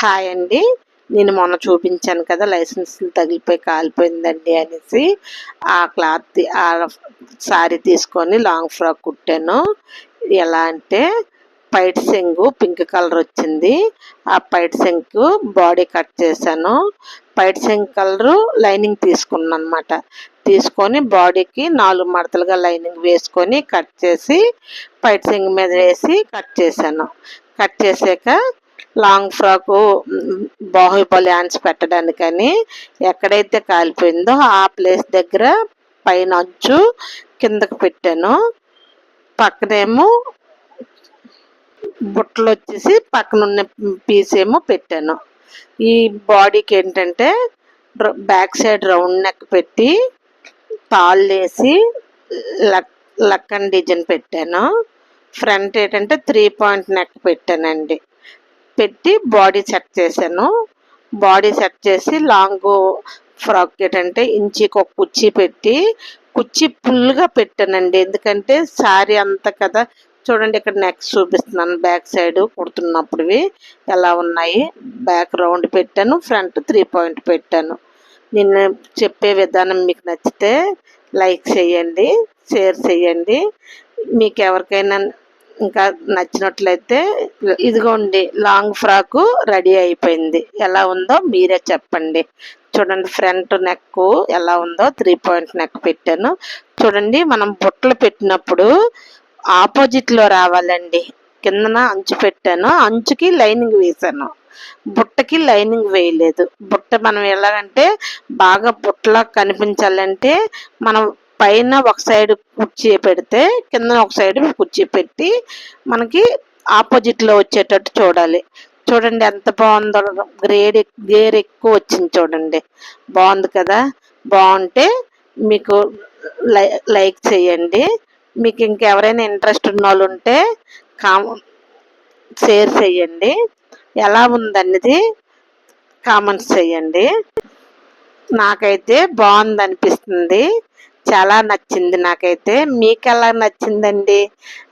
Hi అండి. నేను మొన్న చూపించాను కదా లైసెన్స్ తగిలిపోయి కాలిపోయిందండి అనేసి. ఆ క్లాత్ ఆ శారీ తీసుకొని లాంగ్ ఫ్రాక్ కుట్టాను. ఎలా అంటే పైట్ సెంగు పింక్ కలర్ వచ్చింది. ఆ పైట్ సెంగు బాడీ కట్ చేశాను. పైట్ సెంగ్ కలరు లైనింగ్ తీసుకున్నాను అనమాట తీసుకొని బాడీకి నాలుగు మడతలుగా లైనింగ్ వేసుకొని కట్ చేసి పైట్ సెంగ్ మీద వేసి కట్ చేశాను. కట్ చేసాక లాంగ్ ఫ్రాకు బాహుబలి హ్యాండ్స్ పెట్టడానికని ఎక్కడైతే కాలిపోయిందో ఆ ప్లేస్ దగ్గర పైన అంచు కిందకు పెట్టాను. పక్కనేమో బుట్టలు వచ్చేసి పక్కనున్న పీస్ ఏమో పెట్టాను. ఈ బాడీకి ఏంటంటే బ్యాక్ సైడ్ రౌండ్ నెక్ పెట్టి తాళ్ళు వేసి లక్ లక్కన్ డిజైన్ పెట్టాను. ఫ్రంట్ ఏంటంటే త్రీ పాయింట్ నెక్ పెట్టానండి. పెట్టి బాడీ సెట్ చేశాను. బాడీ సెట్ చేసి లాంగ్ ఫ్రాక్ ఏంటంటే ఇంచికి ఒక కుర్చీ పెట్టి కుర్చీ ఫుల్గా పెట్టానండి. ఎందుకంటే శారీ అంత కదా. చూడండి ఇక్కడ నెక్ చూపిస్తున్నాను. బ్యాక్ సైడ్ కుడుతున్నప్పుడువి ఎలా ఉన్నాయి. బ్యాక్ రౌండ్ పెట్టాను. ఫ్రంట్ త్రీ పాయింట్ పెట్టాను. నేను చెప్పే విధానం మీకు నచ్చితే లైక్ చేయండి షేర్ చేయండి. మీకు ఎవరికైనా ఇంకా నచ్చినట్లయితే ఇదిగోండి లాంగ్ ఫ్రాకు రెడీ అయిపోయింది. ఎలా ఉందో మీరే చెప్పండి. చూడండి ఫ్రంట్ నెక్ ఎలా ఉందో త్రీ పాయింట్ నెక్ పెట్టాను. చూడండి మనం బుట్టలు పెట్టినప్పుడు ఆపోజిట్లో రావాలండి. కిందన అంచు పెట్టాను. అంచుకి లైనింగ్ వేసాను బుట్టకి లైనింగ్ వేయలేదు. బుట్ట మనం ఎలాగంటే బాగా బుట్టలా కనిపించాలంటే మనం పైన ఒక సైడ్ కుర్చీ పెడితే కింద ఒక సైడ్ కుర్చీ పెట్టి మనకి ఆపోజిట్లో వచ్చేటట్టు చూడాలి. చూడండి ఎంత బాగుందో గ్రేడ్ గేర్ ఎక్కువ వచ్చింది చూడండి. బాగుంది కదా? బాగుంటే మీకు లైక్ చేయండి. మీకు ఇంకెవరైనా ఇంట్రెస్ట్ ఉన్న వాళ్ళు ఉంటే కామ షేర్ చేయండి. ఎలా ఉందన్నది కామెంట్స్ చేయండి. నాకైతే బాగుంది అనిపిస్తుంది చాలా నచ్చింది నాకైతే. మీకు ఎలా నచ్చిందండి?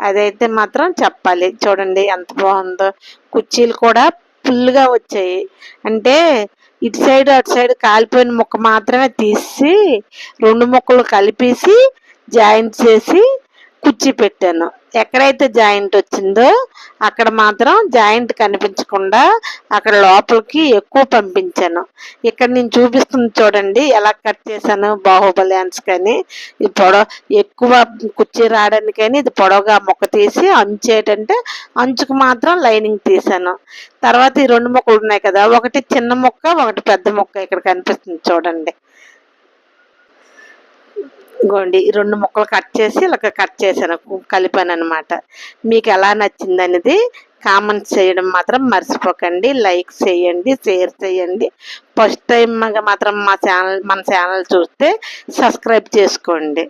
అదైతే మాత్రం చెప్పాలి. చూడండి ఎంత బాగుందో. కుర్చీలు కూడా ఫుల్గా వచ్చాయి. అంటే ఇటు సైడ్ అటు సైడ్ కాలిపోయిన ముక్క మాత్రమే తీసి రెండు ముక్కలు కలిపేసి జాయింట్ చేసి కుర్చీ పెట్టాను. ఎక్కడైతే జాయింట్ వచ్చిందో అక్కడ మాత్రం జాయింట్ కనిపించకుండా అక్కడ లోపలికి ఎక్కువ పంపించాను. ఇక్కడ నేను చూపిస్తుంది చూడండి ఎలా కట్ చేశాను బాహుబలి హ్యాండ్స్ కానీ ఇది పొడవ ఎక్కువ కుర్చీ రావడానికని ఇది పొడవుగా మొక్క తీసి అంచేటంటే అంచుకు మాత్రం లైనింగ్ తీశాను. తర్వాత ఈ రెండు మొక్కలు ఉన్నాయి కదా ఒకటి చిన్న మొక్క ఒకటి పెద్ద మొక్క ఇక్కడ కనిపిస్తుంది చూడండి. గోండి రెండు ముక్కలు కట్ చేసి ఇలా కట్ చేశాను కలిపాను అనమాట మీకు ఎలా నచ్చింది అనేది కామెంట్స్ చేయడం మాత్రం మర్చిపోకండి లైక్ చేయండి షేర్ చేయండి. ఫస్ట్ టైం మాత్రం మా ఛానల్ మన ఛానల్ చూస్తే సబ్స్క్రైబ్ చేసుకోండి.